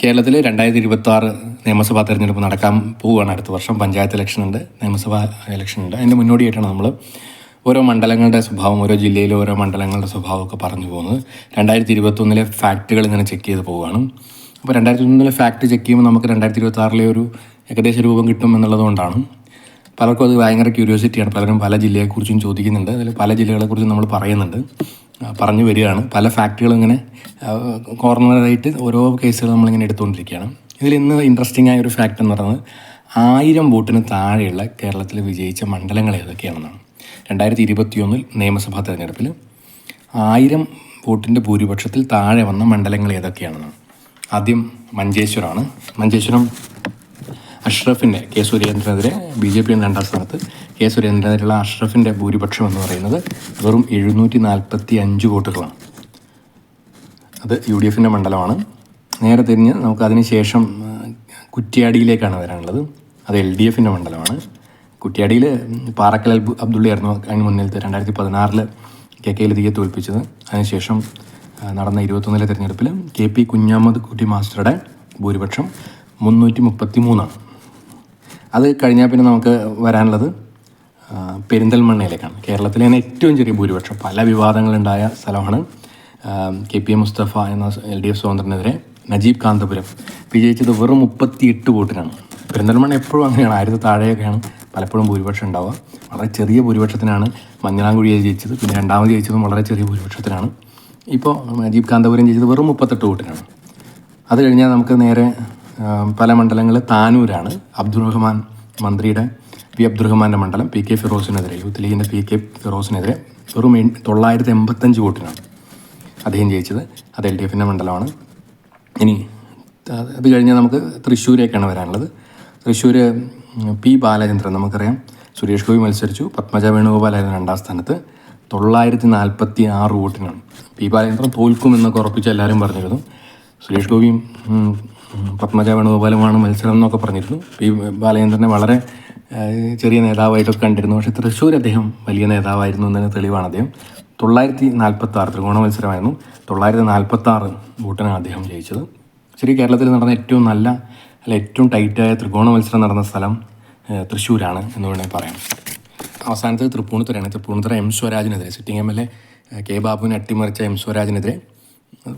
കേരളത്തിൽ രണ്ടായിരത്തി ഇരുപത്തി ആറ് നിയമസഭാ തെരഞ്ഞെടുപ്പ് നടക്കാൻ പോവുകയാണ് അടുത്ത വർഷം. പഞ്ചായത്ത് ഇലക്ഷൻ ഉണ്ട് നിയമസഭാ ഇലക്ഷൻ ഉണ്ട്. അതിന്റെ മുന്നോടിയായിട്ടാണ് നമ്മൾ ഓരോ മണ്ഡലങ്ങളുടെ സ്വഭാവം ഓരോ ജില്ലയിലെ ഓരോ മണ്ഡലങ്ങളുടെ സ്വഭാവമൊക്കെ പറഞ്ഞു പോകുന്നത്. രണ്ടായിരത്തി ഇരുപത്തൊന്നിലെ ഫാക്റ്റുകൾ ഇങ്ങനെ ചെക്ക് ചെയ്ത് പോവുകയാണ്. അപ്പോൾ രണ്ടായിരത്തി ഒന്നിലെ ഫാക്ട് ചെക്ക് ചെയ്യുമ്പോൾ നമുക്ക് രണ്ടായിരത്തി ഇരുപത്തി ആറിലെ ഒരു ഏകദേശ രൂപം കിട്ടും എന്നുള്ളതുകൊണ്ടാണ് പലർക്കും അത് ഭയങ്കര ക്യൂരിയോസിറ്റിയാണ് പലരും പല ജില്ലയെക്കുറിച്ചും ചോദിക്കുന്നുണ്ട്. അതിൽ പല ജില്ലകളെക്കുറിച്ചും നമ്മൾ പറയുന്നുണ്ട്. പറഞ്ഞു വരികയാണ്. പല ഫാക്റ്റുകളും ഇങ്ങനെ കോർണറായിട്ട് ഓരോ കേസുകൾ നമ്മളിങ്ങനെ എടുത്തുകൊണ്ടിരിക്കുകയാണ്. ഇതിൽ ഇന്ന് ഇൻട്രസ്റ്റിംഗ് ആയ ഒരു ഫാക്റ്റ് എന്ന് പറയുന്നത് ആയിരം വോട്ടിന് താഴെയുള്ള കേരളത്തിൽ വിജയിച്ച മണ്ഡലങ്ങൾ ഏതൊക്കെയാണെന്നാണ്. രണ്ടായിരത്തി ഇരുപത്തിയൊന്നിൽ നിയമസഭാ തെരഞ്ഞെടുപ്പിൽ ആയിരം വോട്ടിന്റെ ഭൂരിപക്ഷത്തിൽ താഴെ വന്ന മണ്ഡലങ്ങൾ ഏതൊക്കെയാണെന്നാണ്. ആദ്യം മഞ്ചേശ്വരമാണ്. മഞ്ചേശ്വരം അഷ്റഫിന്റെ കെ സുരേന്ദ്രനെതിരെ ബി ജെ പി രണ്ടാം സ്ഥാനത്ത് കെ സുരേന്ദ്രനെതിരെയുള്ള അഷ്റഫിന്റെ ഭൂരിപക്ഷം എന്ന് പറയുന്നത് വെറും എഴുന്നൂറ്റി നാൽപ്പത്തി അഞ്ച് വോട്ടുകളാണ്. അത് യു ഡി എഫിന്റെ മണ്ഡലമാണ്. നേരെ തിരിഞ്ഞ് നമുക്കതിന് ശേഷം കുറ്റ്യാടിയിലേക്കാണ് വരാനുള്ളത്. അത് എൽ ഡി എഫിന്റെ മണ്ഡലമാണ്. കുറ്റ്യാടിയിൽ പാറക്കൽ അബ്ദു അബ്ദുള്ളിയായിരുന്നു അതിന് മുന്നിലത്തെ രണ്ടായിരത്തി പതിനാറിൽ കെ കെ ലതിയെ തോൽപ്പിച്ചത്. അതിനുശേഷം നടന്ന ഇരുപത്തൊന്നിലെ തിരഞ്ഞെടുപ്പിൽ കെ പി കുഞ്ഞാമത് കുട്ടി മാസ്റ്ററുടെ ഭൂരിപക്ഷം മുന്നൂറ്റി മുപ്പത്തി മൂന്നാണ് അത് കഴിഞ്ഞാൽ പിന്നെ നമുക്ക് വരാനുള്ളത് പെരിന്തൽമണ്ണയിലേക്കാണ്. കേരളത്തിലെ തന്നെ ഏറ്റവും ചെറിയ ഭൂരിപക്ഷം പല വിവാദങ്ങളുണ്ടായ സ്ഥലമാണ് കെ പി എ മുസ്തഫ എന്ന എൽ ഡി എഫ് സ്വതന്ത്രനെതിരെ നജീബ് കാന്തപുരം. വിജയിച്ചത് വെറും മുപ്പത്തിയെട്ട് വോട്ടിനാണ്. പെരിന്തൽമണ്ണ എപ്പോഴും അങ്ങനെയാണ്. ആയിരത്തി താഴെയൊക്കെയാണ് പലപ്പോഴും ഭൂരിപക്ഷം ഉണ്ടാവുക. വളരെ ചെറിയ ഭൂരിപക്ഷത്തിനാണ് മഞ്ഞളാംകുഴിയെ ജയിച്ചത്. പിന്നെ രണ്ടാമത് ജയിച്ചതും വളരെ ചെറിയ ഭൂരിപക്ഷത്തിനാണ്. ഇപ്പോൾ നജീബ് കാന്തപുരം ജയിച്ചത് വെറും മുപ്പത്തെട്ട് വോട്ടിനാണ്. അത് കഴിഞ്ഞാൽ നമുക്ക് നേരെ പല മണ്ഡലങ്ങളിൽ താനൂരാണ്. അബ്ദുറഹ്മാൻ മന്ത്രിയുടെ പി അബ്ദുറഹ്മാന്റെ മണ്ഡലം പി കെ ഫിറോസിനെതിരെ യൂത്ത് ലീഗിന്റെ പി കെ ഫിറോസിനെതിരെ വെറും തൊള്ളായിരത്തി എൺപത്തഞ്ച് വോട്ടിനാണ് അദ്ദേഹം ജയിച്ചത്. അത് എൽ ഡി എഫിന്റെ മണ്ഡലമാണ്. ഇനി അത് കഴിഞ്ഞാൽ നമുക്ക് തൃശ്ശൂരേക്കാണ് വരാനുള്ളത്. തൃശ്ശൂർ പി ബാലചന്ദ്രൻ നമുക്കറിയാം. സുരേഷ് ഗോപി മത്സരിച്ചു. പത്മജ വേണുഗോപാലായിരുന്നു രണ്ടാം സ്ഥാനത്ത്. തൊള്ളായിരത്തി നാൽപ്പത്തി ആറ് വോട്ടിനാണ്. പി ബാലചന്ദ്രൻ തോൽക്കുമെന്നൊക്കെ ഉറപ്പിച്ച് എല്ലാവരും പറഞ്ഞിരുന്നു. സുരേഷ് ഗോപിയും പത്മജ വേണുഗോപാലുമാണ് മത്സരം എന്നൊക്കെ പറഞ്ഞിരുന്നു. പി ബാലചന്ദ്രനെ വളരെ ചെറിയ നേതാവായിട്ടൊക്കെ കണ്ടിരുന്നു. പക്ഷേ തൃശ്ശൂർ അദ്ദേഹം വലിയ നേതാവായിരുന്നു എന്നതിന് തെളിവാണ് അദ്ദേഹം. തൊള്ളായിരത്തി നാൽപ്പത്തി ആറ് ത്രികോണ മത്സരമായിരുന്നു. തൊള്ളായിരത്തി നാൽപ്പത്തി ആറ് വോട്ടിനാണ് അദ്ദേഹം ജയിച്ചത്. ശരി കേരളത്തിൽ നടന്ന ഏറ്റവും നല്ല അല്ല ഏറ്റവും ടൈറ്റായ ത്രികോണ മത്സരം നടന്ന സ്ഥലം തൃശ്ശൂരാണ് എന്ന് വേണമെങ്കിൽ പറയാം. അവസാനത്തെ തൃപ്പൂണിത്തുറയാണ്. Tripunithura M സ്വരാജിനെതിരെ sitting M L A K ബാബുവിനെ അട്ടിമറിച്ച എം സ്വരാജിനെതിരെ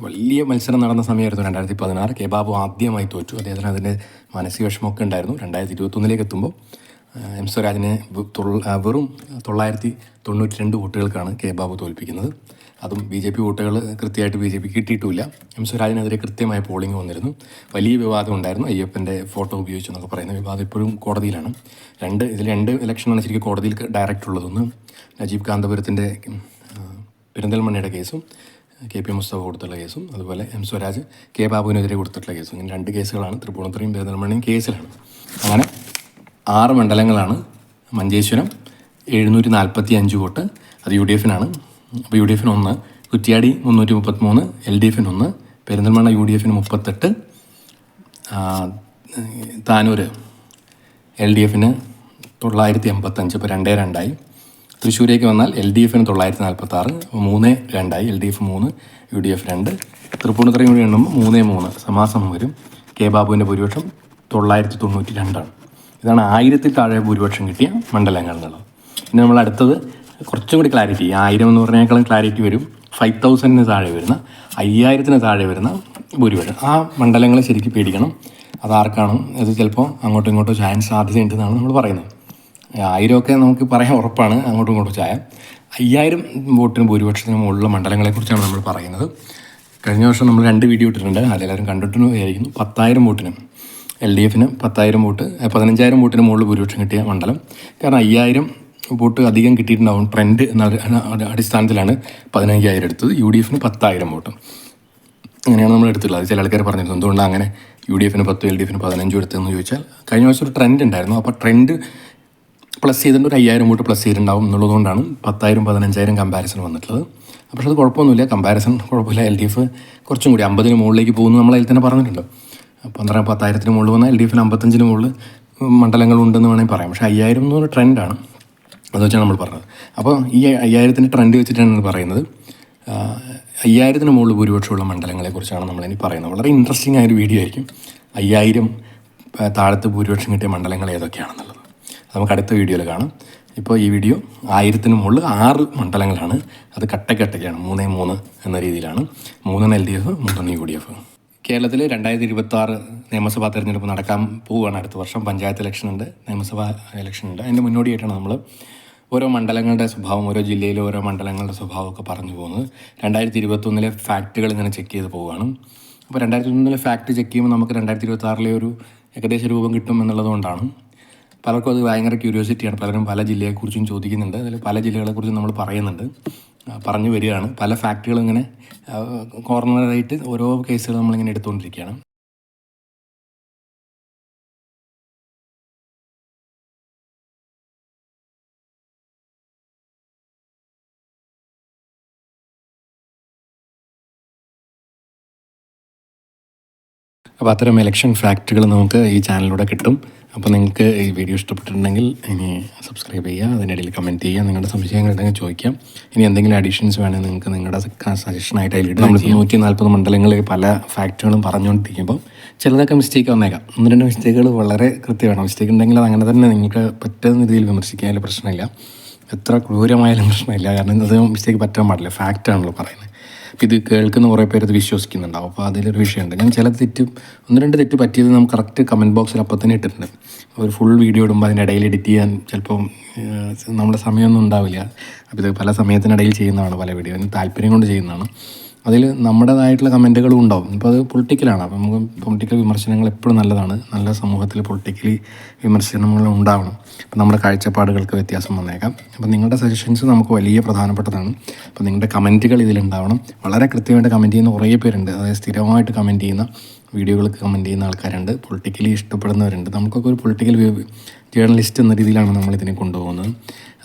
വലിയ മത്സരം നടന്ന സമയമായിരുന്നു രണ്ടായിരത്തി പതിനാറ്. കെ ബാബു ആദ്യമായി തോറ്റു. അദ്ദേഹത്തിന് അതിന്റെ മാനസിക വിഷമമൊക്കെ ഉണ്ടായിരുന്നു. രണ്ടായിരത്തി ഇരുപത്തൊന്നിലേക്ക് എത്തുമ്പോൾ എം സ്വരാജിനെ വെറും തൊള്ളായിരത്തി തൊണ്ണൂറ്റി രണ്ട് വോട്ടുകൾക്കാണ് കെ ബാബു തോൽപ്പിക്കുന്നത്. അതും ബി ജെ പി വോട്ടുകൾ കൃത്യമായിട്ട് ബി ജെ പി കിട്ടിയിട്ടുമില്ല എം സ്വരാജിനെതിരെ കൃത്യമായ പോളിംഗ് വന്നിരുന്നു. വലിയ വിവാദം ഉണ്ടായിരുന്നു. അയ്യപ്പന്റെ ഫോട്ടോ ഉപയോഗിച്ചു എന്നൊക്കെ പറയുന്ന വിവാദം ഇപ്പോഴും കോടതിയിലാണ്. രണ്ട് ഇതിൽ രണ്ട് ഇലക്ഷനാണ് ശരിക്കും കോടതിയിൽ ഡയറക്റ്റ് ഉള്ളതൊന്ന്. നജീബ് കാന്തപുരത്തിന്റെ പെരിന്തൽമണ്ണയുടെ കേസും കെ പി മുസ്തഫ കൊടുത്തുള്ള കേസും അതുപോലെ എം സ്വരാജ് കെ ബാബുവിനെതിരെ കൊടുത്തിട്ടുള്ള കേസും. ഇങ്ങനെ രണ്ട് കേസുകളാണ്. തൃപ്പൂണിത്തുറയും പെരിന്തൽമണ്ണയും കേസിലാണ്. അങ്ങനെ ആറ് മണ്ഡലങ്ങളാണ്. മഞ്ചേശ്വരം എഴുന്നൂറ്റി നാൽപ്പത്തി അഞ്ച് വോട്ട്. അത് യു ഡി എഫിനാണ്. അപ്പോൾ യു ഡി എഫിന് ഒന്ന് കുറ്റ്യാടി മുന്നൂറ്റി മുപ്പത്തിമൂന്ന് എൽ ഡി എഫിന് ഒന്ന് പെരിന്തൽമണ്ണ യു ഡി എഫിന് മുപ്പത്തെട്ട് താനൂർ എൽ ഡി എഫിന് തൊള്ളായിരത്തി എൺപത്തഞ്ച് ഇപ്പോൾ രണ്ടേ രണ്ടായി. തൃശ്ശൂരേക്ക് വന്നാൽ എൽ ഡി എഫിന് തൊള്ളായിരത്തി നാൽപ്പത്തി ആറ് മൂന്ന് രണ്ടായി. എൽ ഡി എഫ് മൂന്ന് യു ഡി എഫ് രണ്ട്. തൃപ്പൂണിത്തറയും കൂടി എണ്ണുമ്പോൾ മൂന്ന് മൂന്ന് സമാസമം വരും. കെ ബാബുവിന്റെ ഭൂരിപക്ഷം തൊള്ളായിരത്തി തൊണ്ണൂറ്റി രണ്ടാണ് ഇതാണ് ആയിരത്തിൽ താഴെ ഭൂരിപക്ഷം കിട്ടിയ മണ്ഡലങ്ങൾ എന്നുള്ളത് ഇനി നമ്മൾ അടുത്തത് കുറച്ചും കൂടി ക്ലാരിറ്റി ആയിരം എന്ന് പറഞ്ഞേക്കാളും ക്ലാരിറ്റി വരും. ഫൈവ് തൗസൻഡിന് താഴെ വരുന്ന അയ്യായിരത്തിന് താഴെ വരുന്ന ഭൂരിപക്ഷം. ആ മണ്ഡലങ്ങൾ ശരിക്കും പേടിക്കണം. അതാർക്കാണ് അത് ചിലപ്പോൾ അങ്ങോട്ടും ഇങ്ങോട്ടും ചായാൻ സാധ്യതയുണ്ടെന്നാണ് നമ്മൾ പറയുന്നത്. ആയിരമൊക്കെ നമുക്ക് പറയാൻ ഉറപ്പാണ് അങ്ങോട്ടും ഇങ്ങോട്ടും ചായ അയ്യായിരം വോട്ടിന് ഭൂരിപക്ഷത്തിന് മുകളിലുള്ള മണ്ഡലങ്ങളെക്കുറിച്ചാണ് നമ്മൾ പറയുന്നത്. കഴിഞ്ഞ വർഷം നമ്മൾ രണ്ട് വീഡിയോ ഇട്ടിട്ടുണ്ട്. അതെല്ലാവരും കണ്ടിട്ടുണ്ടായിരിക്കുന്നു. പത്തായിരം വോട്ടിന്. എൽ ഡി എഫിന് പത്തായിരം വോട്ട് പതിനഞ്ചായിരം വോട്ടിന് മുകളിൽ ഭൂരിപക്ഷം കിട്ടിയ മണ്ഡലം. കാരണം അയ്യായിരം വോട്ട് അധികം കിട്ടിയിട്ടുണ്ടാവും ട്രെൻഡ് എന്ന അടി- അടി- അടിസ്ഥാനത്തിലാണ് പതിനഞ്ചായിരം എടുത്തത്. യു ഡി എഫിന് പത്തായിരം വോട്ട്. അങ്ങനെയാണ് നമ്മൾ എടുത്തുള്ളത് ചില ആൾക്കാർ പറഞ്ഞിരുന്നു എന്തുകൊണ്ടാണ് അങ്ങനെ യു ഡി എഫിന് പത്ത് എൽ ഡി എഫിന് പതിനഞ്ചും എടുത്തതെന്ന് ചോദിച്ചാൽ കഴിഞ്ഞ വർഷം ഒരു ട്രെൻഡ് ഉണ്ടായിരുന്നു. അപ്പോൾ ട്രെൻഡ് പ്ലസ് ചെയ്തിട്ട് ഒരു അയ്യായിരം വോട്ട് പ്ലസ് ചെയ്തിട്ടുണ്ടാവും എന്നുള്ളതുകൊണ്ടാണ് പത്തായിരം പതിനഞ്ചായിരം കമ്പാരിസൺ വന്നിട്ടുള്ളത്. പക്ഷേ അത് കുഴപ്പമൊന്നുമില്ല. കമ്പാരിസൺ കുഴപ്പമില്ല. എൽ ഡി എഫ് കുറച്ചും കൂടി അമ്പതിന് മുകളിലേക്ക് പോകുന്നു നമ്മൾ അതിൽ തന്നെ പറഞ്ഞിട്ടുണ്ട്. പന്ത്രണ്ട് പത്തായിരത്തിന് മുകളിൽ വന്നാൽ എൽ ഡി എഫിൽ അമ്പത്തഞ്ചിന് മുകളിൽ മണ്ഡലങ്ങളുണ്ടെന്ന് വേണമെങ്കിൽ പറയാം. പക്ഷേ അയ്യായിരം എന്ന് പറഞ്ഞ ട്രെൻഡാണ്. അത് വെച്ചാണ് നമ്മൾ പറഞ്ഞത്. അപ്പോൾ ഈ അയ്യായിരത്തിന്റെ ട്രെൻഡ് വെച്ചിട്ടാണ് പറയുന്നത്. അയ്യായിരത്തിന് മുകളിൽ ഭൂരിപക്ഷമുള്ള മണ്ഡലങ്ങളെക്കുറിച്ചാണ് നമ്മളിനി പറയുന്നത്. വളരെ ഇൻട്രസ്റ്റിംഗ് ആയൊരു വീഡിയോ ആയിരിക്കും. അയ്യായിരം താഴത്ത് ഭൂരിപക്ഷം കിട്ടിയ മണ്ഡലങ്ങൾ ഏതൊക്കെയാണെന്നുള്ളത്. നമുക്ക് അടുത്ത വീഡിയോയിൽ കാണാം. ഇപ്പോൾ ഈ വീഡിയോ ആയിരത്തിന് മുകളിൽ ആറ് മണ്ഡലങ്ങളാണ്. അത് കട്ടക്കട്ടയ്ക്കാണ് മൂന്നേ മൂന്ന് എന്ന രീതിയിലാണ്. മൂന്നെണ്ണം എൽ ഡി എഫ് മൂന്നെണ്ണം യു ഡി എഫ് കേരളത്തിൽ രണ്ടായിരത്തി ഇരുപത്തി ആറ് നിയമസഭാ തെരഞ്ഞെടുപ്പ് നടക്കാൻ പോവുകയാണ് അടുത്ത വർഷം. പഞ്ചായത്ത് ഇലക്ഷൻ ഉണ്ട് നിയമസഭാ ഇലക്ഷൻ ഉണ്ട്. അതിന്റെ മുന്നോടിയായിട്ടാണ് നമ്മൾ ഓരോ മണ്ഡലങ്ങളുടെ സ്വഭാവം ഓരോ ജില്ലയിലെ ഓരോ മണ്ഡലങ്ങളുടെ സ്വഭാവമൊക്കെ പറഞ്ഞു പോകുന്നത്. രണ്ടായിരത്തി ഇരുപത്തൊന്നിലെ ഫാക്റ്റുകൾ ഇങ്ങനെ ചെക്ക് ചെയ്ത് പോവുകയാണ്. അപ്പോൾ രണ്ടായിരത്തി ഒന്നിലെ ഫാക്റ്റ് ചെക്ക് ചെയ്യുമ്പോൾ നമുക്ക് രണ്ടായിരത്തി ഇരുപത്തി ആറിലെ ഒരു ഏകദേശ രൂപം കിട്ടും എന്നുള്ളതുകൊണ്ടാണ്. പലർക്കും അത് ഭയങ്കര ക്യൂരിയോസിറ്റിയാണ് പലരും പല ജില്ലയെക്കുറിച്ചും ചോദിക്കുന്നുണ്ട്. അതിൽ പല ജില്ലകളെക്കുറിച്ചും നമ്മൾ പറയുന്നുണ്ട്. പറഞ്ഞു വരികയാണ്. പല ഫാക്റ്റുകളും ഇങ്ങനെ കോർണറായിട്ട് ഓരോ കേസുകൾ നമ്മളിങ്ങനെ എടുത്തുകൊണ്ടിരിക്കുകയാണ്. അപ്പോൾ അത്തരം ഇലക്ഷൻ ഫാക്റ്റുകൾ നമുക്ക് ഈ ചാനലിലൂടെ കിട്ടും. അപ്പോൾ നിങ്ങൾക്ക് ഈ വീഡിയോ ഇഷ്ടപ്പെട്ടിട്ടുണ്ടെങ്കിൽ ഇനി സബ്സ്ക്രൈബ് ചെയ്യുക അതിനിടയിൽ കമന്റ് ചെയ്യുക നിങ്ങളുടെ സംശയങ്ങൾ ഉണ്ടെങ്കിൽ ചോദിക്കാം. ഇനി എന്തെങ്കിലും അഡീഷൻസ് വേണമെങ്കിൽ നിങ്ങൾക്ക് നിങ്ങളുടെ സജഷനായിട്ട് അതിലിട്ട് നമ്മൾ നൂറ്റി നാൽപ്പത് മണ്ഡലങ്ങളിൽ പല ഫാക്റ്റുകളും പറഞ്ഞുകൊണ്ടിരിക്കുമ്പോൾ ചിലതൊക്കെ മിസ്റ്റേക്ക് വന്നേക്കാം. ഒന്ന് രണ്ട് മിസ്റ്റേക്കുകൾ വളരെ കൃത്യമാണ്. മിസ്റ്റേക്ക് ഉണ്ടെങ്കിൽ അത് അങ്ങനെ തന്നെ നിങ്ങൾക്ക് പറ്റുന്ന രീതിയിൽ വിമർശിക്കാൻ പ്രശ്നമില്ല. എത്ര ക്രൂരമായാലും പ്രശ്നമില്ല. കാരണം അത് മിസ്റ്റേക്ക് പറ്റാൻ പാടില്ല. ഫാക്റ്റാണല്ലോ പറയുന്നത്. ഇത് കേൾക്കുന്ന കുറേ പേര് ഇത് വിശ്വസിക്കുന്നുണ്ടാവും. അപ്പോൾ അതിലൊരു വിഷയമുണ്ട്. ഞാൻ ചില തെറ്റ് ഒന്ന് രണ്ട് തെറ്റ് പറ്റിയത് നമുക്ക് കറക്റ്റ് കമന്റ് ബോക്സിൽ അപ്പം തന്നെ ഇട്ടിട്ടുണ്ട്. ഒരു ഫുൾ വീഡിയോ ഇടുമ്പോൾ അതിന്റെ ഇടയിൽ എഡിറ്റ് ചെയ്യാൻ ചിലപ്പം നമ്മുടെ സമയമൊന്നും ഉണ്ടാവില്ല. അപ്പോൾ ഇത് പല സമയത്തിനിടയിൽ ചെയ്യുന്നതാണ് പല വീഡിയോ അതിന് താല്പര്യം കൊണ്ട് ചെയ്യുന്നതാണ്. അതിൽ നമ്മുടേതായിട്ടുള്ള കമന്റുകളും ഉണ്ടാവും. ഇപ്പോൾ അത് പൊളിറ്റിക്കലാണ്. അപ്പം നമുക്ക് പൊളിറ്റിക്കൽ വിമർശനങ്ങൾ എപ്പോഴും നല്ലതാണ്. നല്ല സമൂഹത്തിൽ പൊളിറ്റിക്കലി വിമർശനങ്ങൾ ഉണ്ടാവണം. അപ്പം നമ്മുടെ കാഴ്ചപ്പാടുകൾക്ക് വ്യത്യാസം വന്നേക്കാം. അപ്പം നിങ്ങളുടെ സജഷൻസ് നമുക്ക് വലിയ പ്രധാനപ്പെട്ടതാണ്. അപ്പം നിങ്ങളുടെ കമന്റുകൾ ഇതിലുണ്ടാവണം. വളരെ കൃത്യമായിട്ട് കമന്റ് ചെയ്യുന്ന കുറേ പേരുണ്ട്. അതായത് സ്ഥിരമായിട്ട് കമന്റ് ചെയ്യുന്ന വീഡിയോകൾക്ക് കമന്റ് ചെയ്യുന്ന ആൾക്കാരുണ്ട്. പൊളിറ്റിക്കലി ഇഷ്ടപ്പെടുന്നവരുണ്ട്. നമുക്കൊക്കെ ഒരു പൊളിറ്റിക്കൽ ജേർണലിസ്റ്റ് എന്ന രീതിയിലാണ് നമ്മളിതിനെ കൊണ്ടുപോകുന്നത്.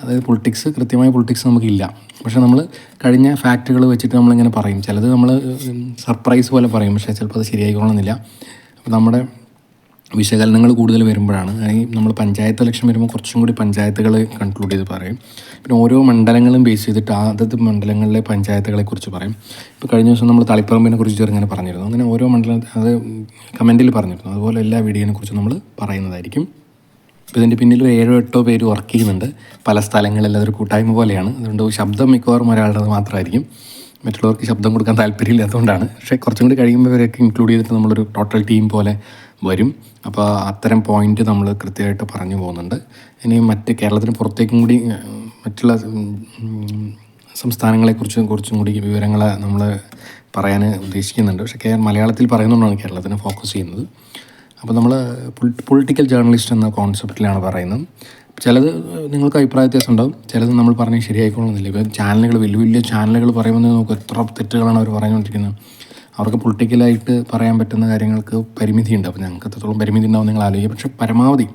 അതായത് പൊളിറ്റിക്സ് കൃത്യമായ പൊളിറ്റിക്സ് നമുക്കില്ല. പക്ഷേ നമ്മൾ കഴിഞ്ഞ ഫാക്റ്റുകൾ വെച്ചിട്ട് നമ്മളിങ്ങനെ പറയും. ചിലത് നമ്മൾ സർപ്രൈസ് പോലെ പറയും. പക്ഷേ ചിലപ്പോൾ അത് ശരിയായിക്കൊള്ളണമെന്നില്ല അപ്പോൾ നമ്മുടെ വിശകലനങ്ങൾ കൂടുതൽ വരുമ്പോഴാണ് അല്ലെങ്കിൽ നമ്മൾ പഞ്ചായത്ത് ഇലക്ഷൻ വരുമ്പോൾ കുറച്ചും കൂടി പഞ്ചായത്തുകൾ കൺക്ലൂഡ് ചെയ്ത് പറയും. പിന്നെ ഓരോ മണ്ഡലങ്ങളും ബേസ് ചെയ്തിട്ട് അതത് മണ്ഡലങ്ങളിലെ പഞ്ചായത്തുകളെ കുറിച്ച് പറയും. ഇപ്പോൾ കഴിഞ്ഞ ദിവസം നമ്മൾ തളിപ്പറമ്പിനെ കുറിച്ച് ചെറുങ്ങനെ പറഞ്ഞിരുന്നു. അങ്ങനെ ഓരോ മണ്ഡലം അത് കമന്റിൽ പറഞ്ഞിരുന്നു. അതുപോലെ എല്ലാ വീഡിയോനെ കുറിച്ച് നമ്മൾ പറയുന്നതായിരിക്കും. ഇപ്പോൾ ഇതിന്റെ പിന്നിൽ ഒരു ഏഴോ എട്ടോ പേര് വർക്ക് ചെയ്യുന്നുണ്ട്. പല സ്ഥലങ്ങളിൽ അതൊരു കൂട്ടായ്മ പോലെയാണ്. അതുകൊണ്ട് ശബ്ദം മിക്കവാറും ഒരാളുടെ മാത്രമായിരിക്കും. മറ്റുള്ളവർക്ക് ശബ്ദം കൊടുക്കാൻ താല്പര്യമില്ലാത്തതുകൊണ്ടാണ്. പക്ഷേ കുറച്ചും കൂടി കഴിയുമ്പോൾ ഇവരൊക്കെ ഇൻക്ലൂഡ് ചെയ്തിട്ട് നമ്മളൊരു ടോട്ടൽ ടീം പോലെ വരും. അപ്പോൾ അത്തരം പോയിന്റ് നമ്മൾ കൃത്യമായിട്ട് പറഞ്ഞു പോകുന്നുണ്ട്. ഇനി മറ്റ് കേരളത്തിന് പുറത്തേക്കും കൂടി മറ്റുള്ള സംസ്ഥാനങ്ങളെക്കുറിച്ച് കുറച്ചും കൂടി വിവരങ്ങൾ നമ്മൾ പറയാൻ ഉദ്ദേശിക്കുന്നുണ്ട്. പക്ഷേ മലയാളത്തിൽ പറയുന്നതുകൊണ്ടാണ് കേരളത്തിന് ഫോക്കസ് ചെയ്യുന്നത്. അപ്പോൾ നമ്മൾ പൊളിറ്റിക്കൽ ജേർണലിസ്റ്റ് എന്ന കോൺസെപ്റ്റിലാണ് പറയുന്നത്. ചിലത് നിങ്ങൾക്ക് അഭിപ്രായ വ്യത്യാസം ഉണ്ടാവും. ചിലത് നമ്മൾ പറഞ്ഞ് ശരിയായിക്കൊള്ളുന്നില്ല. ഇപ്പോൾ ചാനലുകൾ വലിയ വലിയ ചാനലുകൾ പറയുമ്പോൾ നമുക്ക് എത്ര തെറ്റുകളാണ് അവർ പറഞ്ഞുകൊണ്ടിരിക്കുന്നത്. അവർക്ക് പൊളിറ്റിക്കലായിട്ട് പറയാൻ പറ്റുന്ന കാര്യങ്ങൾക്ക് പരിമിതിയുണ്ട് അപ്പോൾ ഞങ്ങൾക്ക് എത്രത്തോളം പരിമിതി ഉണ്ടാവും നിങ്ങൾ ആലോചിക്കുക. പക്ഷേ പരമാവധി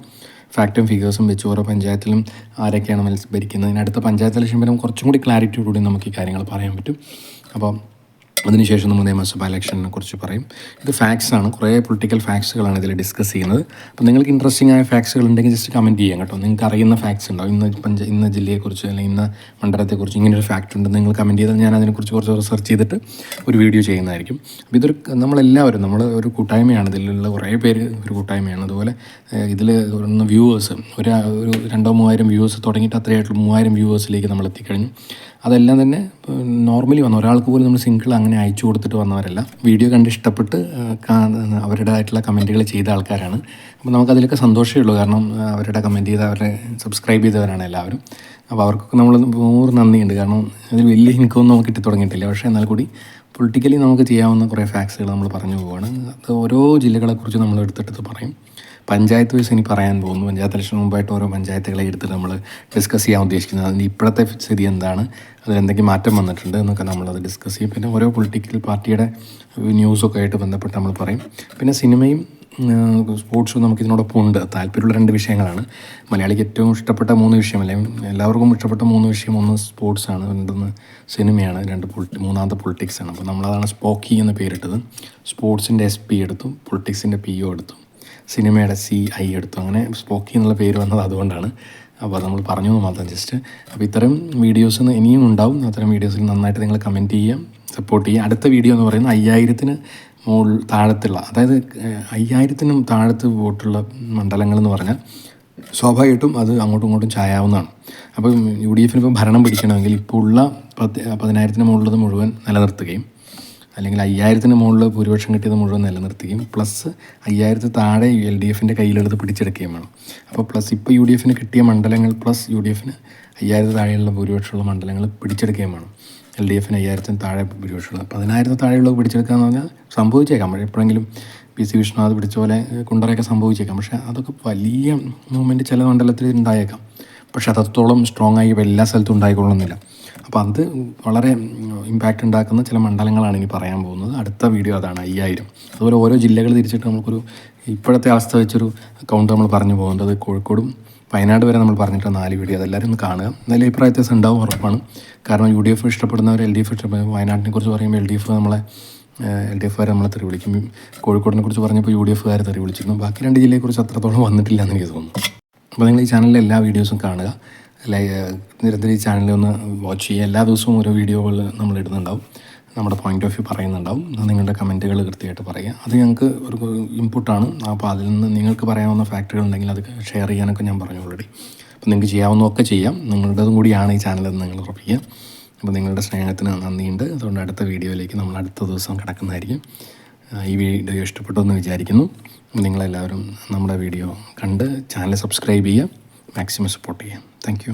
ഫാക്റ്റും ഫിഗേഴ്സും വെച്ച് ഓരോ പഞ്ചായത്തിലും ആരൊക്കെയാണ് മത്സരിക്കുന്നത് അടുത്ത പഞ്ചായത്ത് ഇലക്ഷൻ വരുമ്പോൾ കുറച്ചും കൂടി ക്ലാരിറ്റിയോടുകൂടി നമുക്ക് ഈ കാര്യങ്ങൾ പറയാൻ പറ്റും. അപ്പോൾ അതിനുശേഷം നമ്മൾ നിയമസഭാ ഇലക്ഷനെ കുറിച്ച് പറയും. ഇത് ഫാക്ട്സ് ആണ്. കുറേ പൊളിറ്റിക്കൽ ഫാക്ട്സുകളാണ് ഇതിൽ ഡിസ്കസ് ചെയ്യുന്നത്. അപ്പോൾ നിങ്ങൾക്ക് ഇൻട്രസ്റ്റിംഗ് ആയ ഫാക്ട്സുകൾ ഉണ്ടെങ്കിൽ ജസ്റ്റ് കമന്റ് ചെയ്യാം കേട്ടോ. നിങ്ങൾക്ക് അറിയുന്ന ഫാക്ട്സ് ഉണ്ടാവും ഇന്ന് പഞ്ച ഇന്ന ജില്ലയെക്കുറിച്ച് അല്ലെങ്കിൽ ഇന്ന മണ്ഡലത്തെക്കുറിച്ച് ഇങ്ങനെ ഒരു ഫാക്റ്റ് ഉണ്ട് നിങ്ങൾ കമന്റ് ചെയ്താൽ ഞാൻ അതിനെക്കുറിച്ച് കുറച്ച് റിസർച്ച് ചെയ്തിട്ട് ഒരു വീഡിയോ ചെയ്യുന്നതായിരിക്കും. അപ്പോൾ ഇതൊരു നമ്മളെല്ലാവരും നമ്മൾ ഒരു കൂട്ടായ്മയാണ്. ഇതിലുള്ള കുറേ പേര് ഒരു കൂട്ടായ്മയാണ്. അതുപോലെ ഇതിൽ വ്യൂവേഴ്സ് ഒരു രണ്ടോ മൂവായിരം വ്യൂവേഴ്സ് തുടങ്ങിയിട്ട് അത്രയായിട്ടുള്ള മൂവായിരം വ്യൂവേഴ്സിലേക്ക് നമ്മൾ എത്തിക്കഴിഞ്ഞു. അതെല്ലാം തന്നെ നോർമലി വന്ന ഒരാൾക്ക് പോലും നമ്മൾ സിംഗിൾ അങ്ങനെ അയച്ചു കൊടുത്തിട്ട് വന്നവരല്ല. വീഡിയോ കണ്ട് ഇഷ്ടപ്പെട്ട് അവരുടേതായിട്ടുള്ള കമന്റുകൾ ചെയ്ത ആൾക്കാരാണ്. അപ്പോൾ നമുക്കതിലൊക്കെ സന്തോഷമേ ഉള്ളൂ. കാരണം അവരുടെ കമന്റ് ചെയ്ത് അവരെ സബ്സ്ക്രൈബ് ചെയ്തവരാണ് എല്ലാവരും. അപ്പോൾ അവർക്കൊക്കെ നമ്മൾ നൂറ് നന്ദിയുണ്ട്. കാരണം അതിൽ വലിയ ഇൻകമൊന്നും നമുക്ക് കിട്ടി തുടങ്ങിയിട്ടില്ല പക്ഷേ എന്നാൽ കൂടി പൊളിറ്റിക്കലി നമുക്ക് ചെയ്യാവുന്ന കുറേ ഫാക്ട്സുകൾ നമ്മൾ പറഞ്ഞു പോവുകയാണ് അത് ഓരോ ജില്ലകളെക്കുറിച്ച് നമ്മൾ എടുത്തെടുത്ത് പറയും. പഞ്ചായത്ത് വൈസ് ഇനി പറയാൻ പോകുന്നു. പഞ്ചായത്ത് ഇലക്ഷന് മുമ്പായിട്ട് ഓരോ പഞ്ചായത്തുകളെ എടുത്തിട്ട് നമ്മൾ ഡിസ്കസ് ചെയ്യാൻ ഉദ്ദേശിക്കുന്നത്. അതിന്റെ ഇപ്പോഴത്തെ സ്ഥിതി എന്താണ്? അതിൽ എന്തെങ്കിലും മാറ്റം വന്നിട്ടുണ്ട് എന്നൊക്കെ നമ്മളത് ഡിസ്കസ് ചെയ്യും. പിന്നെ ഓരോ പൊളിറ്റിക്കൽ പാർട്ടിയുടെ ന്യൂസൊക്കെ ആയിട്ട് ബന്ധപ്പെട്ട് നമ്മൾ പറയും. പിന്നെ സിനിമയും സ്പോർട്സും നമുക്ക് ഇതിനോടൊപ്പം ഉണ്ട്. താല്പര്യമുള്ള രണ്ട് വിഷയങ്ങളാണ്. മലയാളിക്ക് ഏറ്റവും ഇഷ്ടപ്പെട്ട മൂന്ന് വിഷയം അല്ലെങ്കിൽ എല്ലാവർക്കും ഇഷ്ടപ്പെട്ട മൂന്ന് വിഷയം. ഒന്ന് സ്പോർട്സാണ് രണ്ടൊന്ന് സിനിമയാണ് രണ്ട് പൊളിറ്റി മൂന്നാമത്തെ പൊളിറ്റിക്സാണ് അപ്പോൾ നമ്മളതാണ് സ്പോക്കി എന്ന് പേരിട്ടത്. സ്പോർട്സിന്റെ എസ് പി എടുത്തു പൊളിറ്റിക്സിന്റെ പി ഒ എടുത്തു. സിനിമയുടെ സി ഐ എടുത്തു. അങ്ങനെ സ്പോക്കി എന്നുള്ള പേര് വന്നത് അതുകൊണ്ടാണ്. അപ്പോൾ നമ്മൾ പറഞ്ഞു മാത്രം ജസ്റ്റ്. അപ്പോൾ ഇത്തരം വീഡിയോസ് ഇനിയും ഉണ്ടാവും. അത്തരം വീഡിയോസിൽ നന്നായിട്ട് നിങ്ങൾ കമന്റ് ചെയ്യാം സപ്പോർട്ട് ചെയ്യുക. അടുത്ത വീഡിയോ എന്ന് പറയുന്നത് അയ്യായിരത്തിന് മുകളിൽ താഴത്തുള്ള അതായത് അയ്യായിരത്തിനും താഴത്ത് വോട്ടുള്ള മണ്ഡലങ്ങൾ എന്ന് പറഞ്ഞാൽ സ്വാഭാവികമായിട്ടും അത് അങ്ങോട്ടും ഇങ്ങോട്ടും ചായാവുന്നതാണ്. അപ്പം യു ഡി എഫിന് ഇപ്പോൾ ഭരണം പിടിക്കണമെങ്കിൽ ഇപ്പോൾ ഉള്ള പത്ത് പതിനായിരത്തിന് മുകളിലത് മുഴുവൻ നിലനിർത്തുകയും അല്ലെങ്കിൽ അയ്യായിരത്തിന് മുകളിൽ ഭൂരിപക്ഷം കിട്ടിയത് മുഴുവൻ നിലനിർത്തുകയും പ്ലസ് അയ്യായിരത്തി താഴെ എൽ ഡി എഫിന്റെ കയ്യിലെടുത്ത് പിടിച്ചെടുക്കുകയും വേണം. അപ്പോൾ പ്ലസ് ഇപ്പോൾ യു ഡി എഫിന് കിട്ടിയ മണ്ഡലങ്ങൾ പ്ലസ് യു ഡി എഫിന് അയ്യായിരത്തി താഴെയുള്ള ഭൂരിപക്ഷമുള്ള മണ്ഡലങ്ങൾ പിടിച്ചെടുക്കുകയും വേണം. എൽ ഡി എഫിന് അയ്യായിരത്തിന് താഴെ ഭൂരിപക്ഷമുള്ള പതിനായിരത്തി താഴെയുള്ളത് പിടിച്ചെടുക്കുക എന്ന് പറഞ്ഞാൽ സംഭവിച്ചേക്കാം. പക്ഷേ എപ്പോഴെങ്കിലും പി സി വിഷ്ണുനാഥ് പിടിച്ച പോലെ കുണ്ടറയൊക്കെ സംഭവിച്ചേക്കാം. പക്ഷേ അതൊക്കെ വലിയ മൂവ്മെന്റ് ചില മണ്ഡലത്തിൽ ഉണ്ടായേക്കാം. പക്ഷേ അതത്തോളം സ്ട്രോങ് ആയി എല്ലാ സ്ഥലത്തും ഉണ്ടായിക്കൊള്ളുന്നില്ല. അപ്പോൾ അത് വളരെ ഇമ്പാക്റ്റ് ഉണ്ടാക്കുന്ന ചില മണ്ഡലങ്ങളാണ് ഇനി പറയാൻ പോകുന്നത്. അടുത്ത വീഡിയോ അതാണ് അയ്യായിരം. അതുപോലെ ഓരോ ജില്ലകൾ തിരിച്ചിട്ട് നമുക്കൊരു ഇപ്പോഴത്തെ അവസ്ഥ വെച്ചൊരു കൗണ്ട് നമ്മൾ പറഞ്ഞു അത് കോഴിക്കോടും വയനാട് വരെ നമ്മൾ പറഞ്ഞിട്ട് നാല് വീഡിയോ അതെല്ലാവരും ഒന്ന് കാണുക. നല്ല അഭിപ്രായ വ്യത്യാസം ഉണ്ടാവും ഉറപ്പാണ്. കാരണം യു ഡി എഫ് ഇഷ്ടപ്പെടുന്നവർ എൽ ഡി എഫ് ഇഷ്ടപ്പെടുന്ന വയനാട്ടിനെ കുറിച്ച് പറയുമ്പോൾ എൽ ഡി എഫ് നമ്മളെ എൽ ഡി എഫുകാർ നമ്മളെ തെറി വിളിക്കും. കോഴിക്കോടിനെ കുറിച്ച് പറഞ്ഞപ്പോൾ യു ഡി എഫുകാർ തെറി വിളിച്ചിരുന്നു. ബാക്കി രണ്ട് ജില്ലയെക്കുറിച്ച് അത്രത്തോളം വന്നിട്ടില്ല എന്ന് എനിക്ക് തോന്നുന്നു. അപ്പോൾ നിങ്ങൾ ഈ ചാനലിലെ എല്ലാ വീഡിയോസും കാണുക. നിരന്തരം ഈ ചാനലിൽ ഒന്ന് വാച്ച് ചെയ്യുക. എല്ലാ ദിവസവും ഓരോ വീഡിയോകൾ നമ്മൾ ഇടുന്നുണ്ടാവും. നമ്മുടെ പോയിന്റ് ഓഫ് വ്യൂ പറയുന്നുണ്ടാവും. നിങ്ങളുടെ കമന്റുകൾ കൃത്യമായിട്ട് പറയുക. അത് ഞങ്ങൾക്ക് ഒരു ഇൻപുട്ടാണ് അപ്പോൾ അതിൽ നിന്ന് നിങ്ങൾക്ക് പറയാവുന്ന ഫാക്ടറികൾ ഉണ്ടെങ്കിൽ അത് ഷെയർ ചെയ്യാനൊക്കെ ഞാൻ പറഞ്ഞു ഓൾറെഡി അപ്പോൾ നിങ്ങൾക്ക് ചെയ്യാവുന്നതൊക്കെ ചെയ്യാം. നിങ്ങളുടേതും കൂടിയാണ് ഈ ചാനലെന്ന് നിങ്ങൾ ഉറപ്പിക്കുക. അപ്പോൾ നിങ്ങളുടെ സ്നേഹത്തിന് നന്ദിയുണ്ട് അതുകൊണ്ട് അടുത്ത വീഡിയോയിലേക്ക് നമ്മൾ അടുത്ത ദിവസം കിടക്കുന്നതായിരിക്കും. ഈ വീഡിയോ ഇഷ്ടപ്പെട്ടു എന്ന് വിചാരിക്കുന്നു. നിങ്ങളെല്ലാവരും നമ്മുടെ വീഡിയോ കണ്ട് ചാനൽ സബ്സ്ക്രൈബ് ചെയ്യുക. മാക്സിമം സപ്പോർട്ട് ചെയ്യുക താങ്ക്